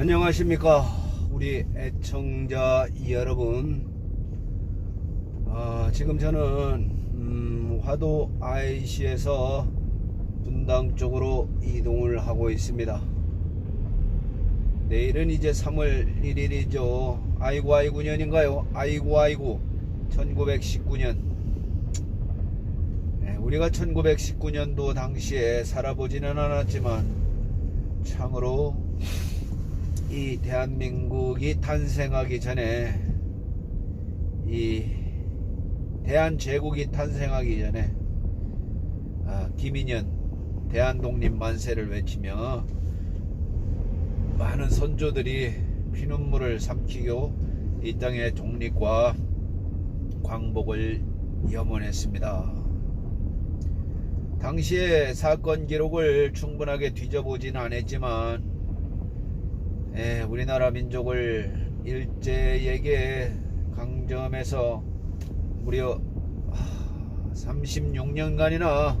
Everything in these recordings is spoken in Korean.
안녕하십니까 우리 애청자 여러분. 아, 지금 저는 음, 화도 IC에서 분당 쪽으로 이동을 하고 있습니다. 내일은 이제 3월 1일이죠. 아이고 아이고 년인가요? 아이고 아이고 1919년. 네, 우리가 1919년도 당시에 살아보지는 않았지만 참으로 이 대한민국이 탄생하기 전에 이 대한제국이 탄생하기 전에 아, 김인현 대한독립 만세를 외치며 많은 선조들이 피눈물을 삼키고 이 땅의 독립과 광복을 염원했습니다. 당시의 사건 기록을 충분하게 뒤져보진 않았지만 예, 우리나라 민족을 일제에게 강점해서 무려 36년간이나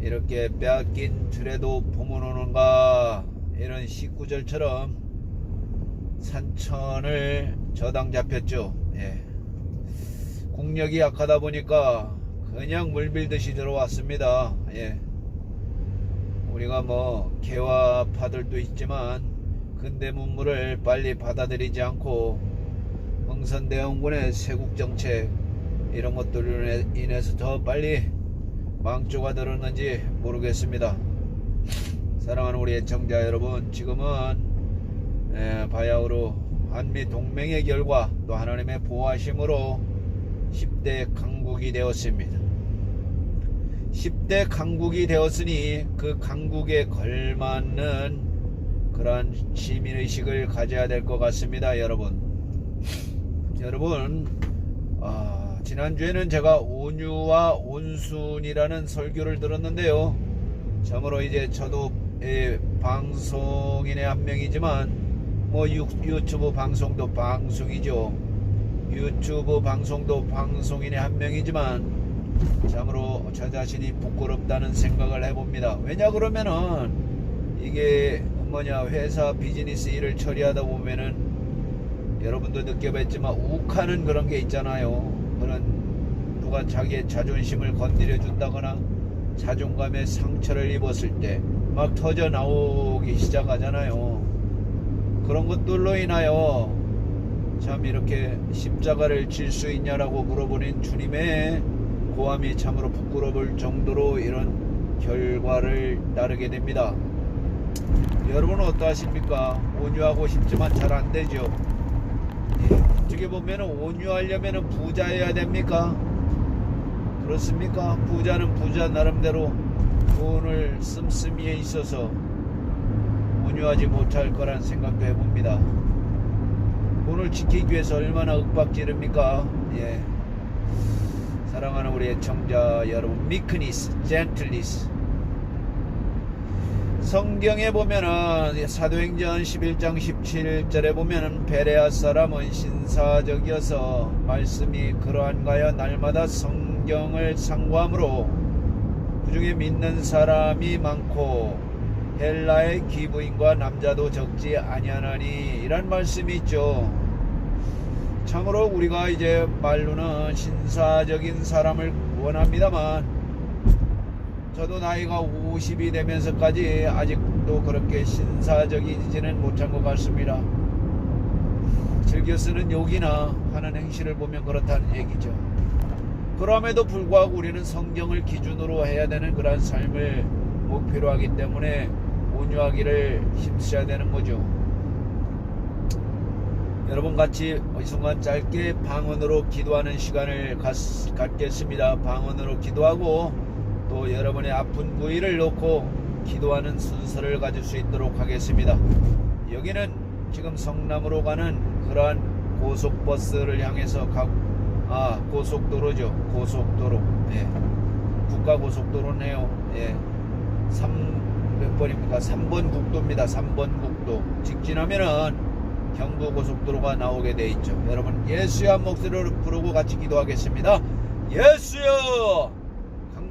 이렇게 빼앗긴 들에도 봄은 오는가 이런 시구절처럼 산천을 저당 잡혔죠. 예. 국력이 약하다 보니까 그냥 물밀듯이 들어왔습니다. 예. 우리가 뭐 개와 파들도 있지만 근대 문물을 빨리 받아들이지 않고 흥선대원군의 세국 정책 이런 것들로 인해서 더 빨리 망조가 들었는지 모르겠습니다. 사랑하는 우리 애청자 여러분, 지금은 에, 바야흐로 한미 동맹의 결과 또 하나님의 보호하심으로 10대 강국이 되었습니다. 10대 강국이 되었으니 그 강국에 걸맞는 그러한 시민의식을 가져야 될 것 같습니다, 여러분. 여러분, 아, 지난주에는 제가 온유와 온순이라는 설교를 들었는데요. 참으로 이제 저도 예, 방송인의 한 명이지만 뭐 유, 유튜브 방송도 방송이죠. 유튜브 방송도 방송인의 한 명이지만 참으로 저 자신이 부끄럽다는 생각을 해봅니다. 왜냐 그러면은 이게 뭐냐 회사 비즈니스 일을 처리하다 보면은 여러분도 느껴봤지만 욱하는 그런 게 있잖아요. 그런 누가 자기의 자존심을 건드려 준다거나 자존감에 상처를 입었을 때 막 터져 나오기 시작하잖아요. 그런 것들로 인하여 참 이렇게 십자가를 질 수 있냐라고 물어보는 주님의 고함이 참으로 부끄러울 정도로 이런 결과를 따르게 됩니다. 여러분은 어떠하십니까? 온유하고 싶지만 잘 안 되죠. 예, 어떻게 보면 온유하려면 부자여야 됩니까? 그렇습니까? 부자는 부자 나름대로 돈을 씀씀이에 있어서 온유하지 못할 거란 생각도 해봅니다. 돈을 지키기 위해서 얼마나 윽박지릅니까? 예. 사랑하는 우리 애청자 여러분, 미크니스, 젠틀리스. 성경에 보면은 사도행전 11장 17절에 보면은 베레아 사람은 신사적이어서 말씀이 그러한가요 날마다 성경을 상고함으로 그중에 믿는 사람이 많고 헬라의 기부인과 남자도 적지 아니하나니 이란 말씀이 있죠. 참으로 우리가 이제 말로는 신사적인 사람을 원합니다만 저도 나이가 50이 되면서까지 아직도 그렇게 신사적이지는 못한 것 같습니다. 즐겨 쓰는 욕이나 하는 행실을 보면 그렇다는 얘기죠. 그럼에도 불구하고 우리는 성경을 기준으로 해야 되는 그러한 삶을 목표로 하기 때문에 온유하기를 힘써야 되는 거죠. 여러분 같이 이 순간 짧게 방언으로 기도하는 시간을 갖, 갖겠습니다. 방언으로 기도하고 또 여러분의 아픈 부위를 놓고 기도하는 순서를 가질 수 있도록 하겠습니다. 여기는 지금 성남으로 가는 그러한 고속버스를 향해서 가, 아 고속도로죠. 고속도로. 예. 국가고속도로네요. 예. 3, 몇 번입니까? 3번 국도입니다. 3번 국도. 직진하면은 경부고속도로가 나오게 돼 있죠. 여러분 예수의 한 목소리로 부르고 같이 기도하겠습니다. 예수여!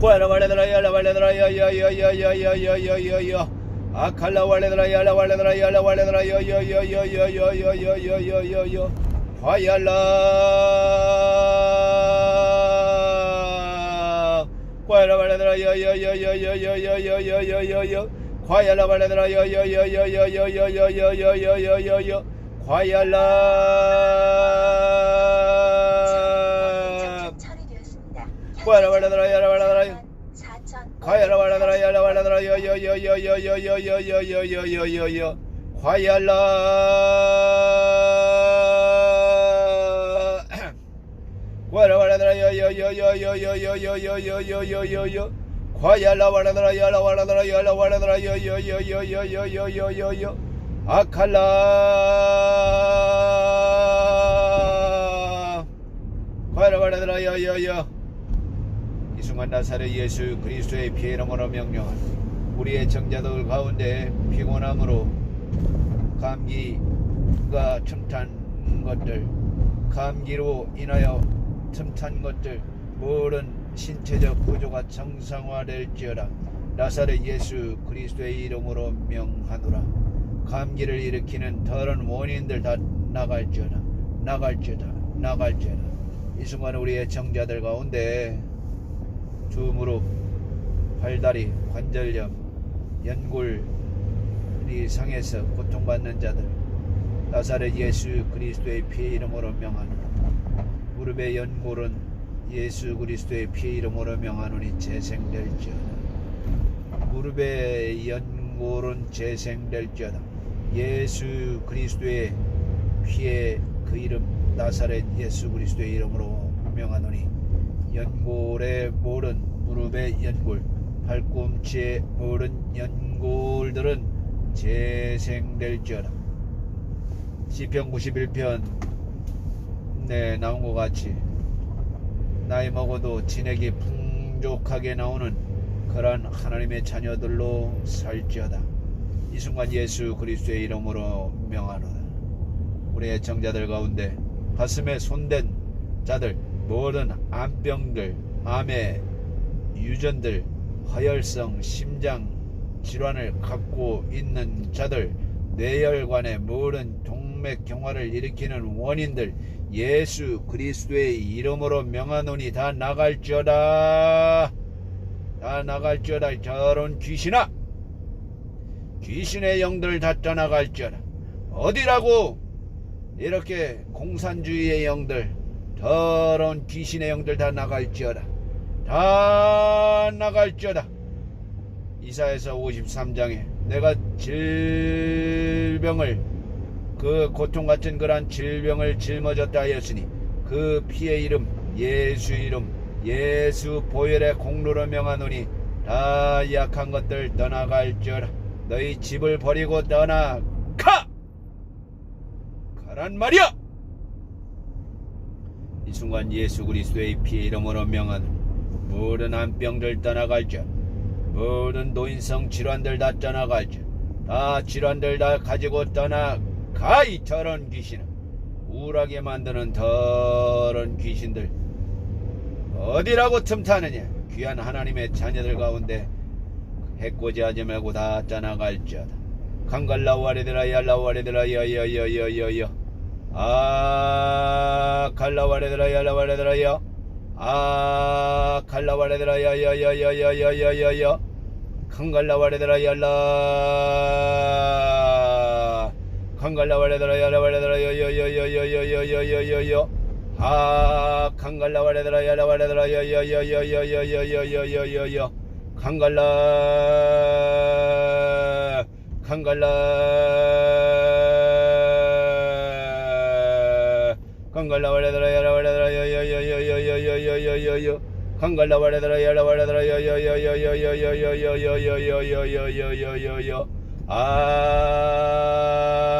와라 와레드라 야라 와레드라 야야야야야야야야야야 아칼라 와레드라 야라 와레드라 야라 와레드라 야야야야야야야야야야야야 하얄라 과야라 발레드라 야야야야야야야야야야야야 과야라 과얄라 처리되었습니다. 과야라 발레드라 야라 발레드라 4천 과야라 발레드라 야라 발레드라 야야야야야야야야야야야야야 과얄라 과야라 발레드라 야야야야야야야야야야야야 과얄라 발레드라 야라 발레드라 야라 발레드라 야야야야야야야야야 아칼라 과야라 발레드라 야야야 이 순간 나사렛 예수 그리스도의 피의 이름으로 명령한 우리의 정자들 가운데 피곤함으로 감기가 틈탄 것들 감기로 인하여 틈탄 것들 모든 신체적 구조가 정상화될지어다. 나사렛 예수 그리스도의 이름으로 명하노라. 감기를 일으키는 더러운 원인들 다 나갈지어다. 나갈지어다. 나갈지어다. 이 순간 우리의 정자들 가운데 두 무릎, 팔다리, 관절염, 연골이 상해서 고통받는 자들 나사렛 예수 그리스도의 피의 이름으로 명하노라 무릎의 연골은 예수 그리스도의 피의 이름으로 명하노니 재생될지어다 무릎의 연골은 재생될지어다 예수 그리스도의 피의 그 이름 나사렛 예수 그리스도의 이름으로 명하노니 연골의 모든 무릎의 연골, 팔꿈치의 모든 연골들은 재생될지어다. 시편 91편 네 나온 것 같이 나이 먹어도 진액이 풍족하게 나오는 그러한 하나님의 자녀들로 살지어다. 이 순간 예수 그리스도의 이름으로 명하노다. 우리의 정자들 가운데 가슴에 손댄 자들 모든 암병들, 암의 유전들, 허혈성, 심장 질환을 갖고 있는 자들, 뇌혈관의 모든 동맥 경화를 일으키는 원인들, 예수 그리스도의 이름으로 명하노니 다 나갈지어다. 다 나갈지어다. 저런 귀신아! 귀신의 영들 다 떠나갈지어다. 어디라고 이렇게 공산주의의 영들, 더러운 귀신의 영들 다 나갈지어다. 다 나갈지어다. 이사에서 53장에 내가 질병을 그 고통 같은 그러한 질병을 짊어졌다 하였으니 그 피의 이름 예수 이름 예수 보혈의 공로로 명하노니 다 약한 것들 떠나갈지어다. 너희 집을 버리고 떠나 가! 가란 말이야! 이 순간 예수 그리스도의 피의 이름으로 명하는 모든 암병들 떠나갈지어 모든 노인성 질환들 다 떠나갈지어 다 질환들 다 가지고 떠나 가이 더러운 귀신은 우울하게 만드는 더러운 귀신들 어디라고 틈타느냐 귀한 하나님의 자녀들 가운데 해코지 하지 말고 다 떠나갈지어다 강갈라와레드라 yar라와레드라 야야야야야야 아 갈라와레드라 yar라와레드라 야 아 갈라와레드라 야야야야야야야야야 강갈라와레드라 yar라 강갈라 와레더라 야라 와레더라 여여여여여여여여여여 하 강갈라 와레더라 야라 와레더라 여여여여여여여여여 강갈라 강갈라 강갈라 와레더라 야라 와레더라 여여여여여여여여여 강갈라 와레더라 야라 와레더라 여여여여여여여여여여여여여여 아